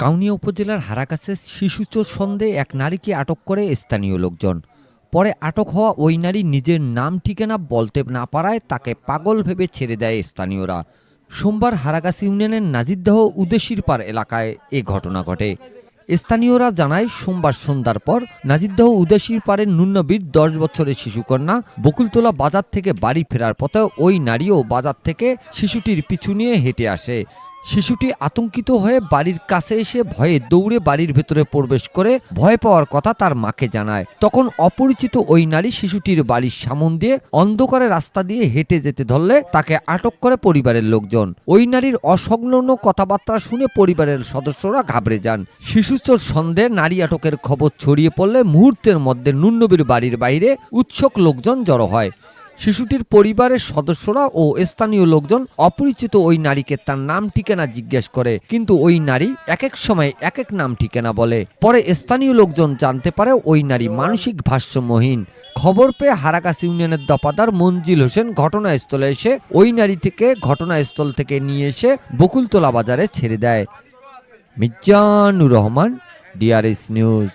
কাউনিয়া উপজেলার হারাকাছে শিশুচোর সন্দেহে এক নারীকে আটক করে স্থানীয় লোকজন। পরে আটক হওয়া ওই নারী নিজের নাম, ঠিকানা বলতে না পারায় তাকে পাগল ভেবে ছেড়ে দেয় স্থানীয়রা। সোমবার হারাগাছি ইউনিয়নের নাজিরদহ উদেশির পার এলাকায় এ ঘটনা ঘটে। স্থানীয়রা জানায়, সোমবার সন্ধ্যার পর নাজিরদহ উদেশির পাড়ের নুন্নবীর দশ বছরের শিশুকন্যা বকুলতলা বাজার থেকে বাড়ি ফেরার পথে ওই নারীও বাজার থেকে শিশুটির পিছু নিয়ে হেঁটে আসে। শিশুটি আতঙ্কিত হয়ে বাড়ির কাছে এসে ভয়ে দৌড়ে বাড়ির ভেতরে প্রবেশ করে ভয় পাওয়ার কথা তার মাকে জানায়। তখন অপরিচিত ওই নারী শিশুটির বাড়ির সামন দিয়ে অন্ধকারে রাস্তা দিয়ে হেঁটে যেতে ধরলে তাকে আটক করে পরিবারের লোকজন। ওই নারীর অসংলগ্ন কথাবার্তা শুনে পরিবারের সদস্যরা ঘাবড়ে যান। শিশুচোর সন্দেহে নারী আটকের খবর ছড়িয়ে পড়লে মুহূর্তের মধ্যে নুন্নবীর বাড়ির বাইরে উৎসুক লোকজন জড়ো হয়। শিশুটির পরিবারের সদস্যরা ও স্থানীয় লোকজন অপরিচিত ওই নারীকে তার নাম ঠিকানা জিজ্ঞেস করে, কিন্তু ওই নারী এক এক সময় এক এক নাম ঠিকানা বলে। পরে স্থানীয় লোকজন জানতে পারে ওই নারী মানসিক ভারসাম্যহীন। খবর পেয়ে হারাকাস ইউনিয়নের দপাদার মঞ্জিল হোসেন ঘটনাস্থলে এসে ওই নারী থেকে ঘটনাস্থল থেকে নিয়ে এসে বকুলতলা বাজারে ছেড়ে দেয়। Mirzanur Rahman, DRS news.